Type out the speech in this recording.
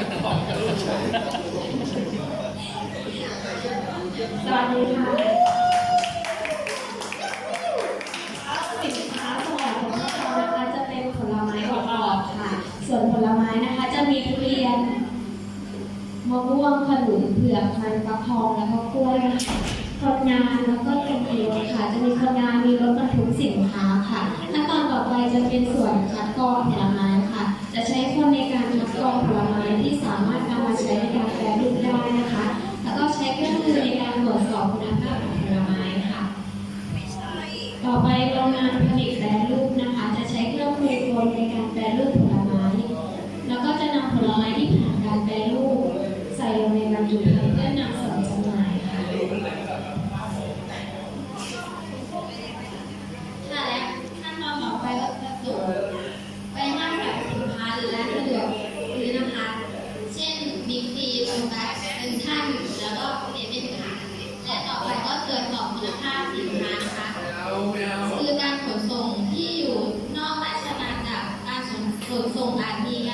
สวัสดีค่ะสินค้าส่วนของเรานะคะจะเป็นผลไม้กรอบๆค่ะ ส่วนผลไม้นะคะจะมีทุเรียนมะม่วงขนุนเผือกมันฟักทองแล้วก็กล้วยนะคะคนงานแล้วก็เป็นรถค่ะ จะมีคนงานมีรถบรรทุกสินค้าค่ะขั้นตอนต่อไปจะเป็นส่วนคัดกรองผลไม้ ต่อไปโรงงานผลิตแปรรูปนะคะ จะใช้เครื่องมือกลในการแปรรูปผลไม้ แล้วก็จะนำผลไม้ที่ผ่านการแปรรูป ใส่ลงในบรรจุภัณฑ์เพื่อนำส่งจำหน่ายค่ะค่ะและขั้นตอนต่อไปก็จะส่งไปห้างสรรพสินค้าหรือร้านสะดวกซื้นะคะ เช่นบิ๊กซีโลตัสเซ็ทรัลแล้วก็เซเว่ค่ะและต่อไปก็ตรวจสอบคุณภาพสินค้า 尊重安定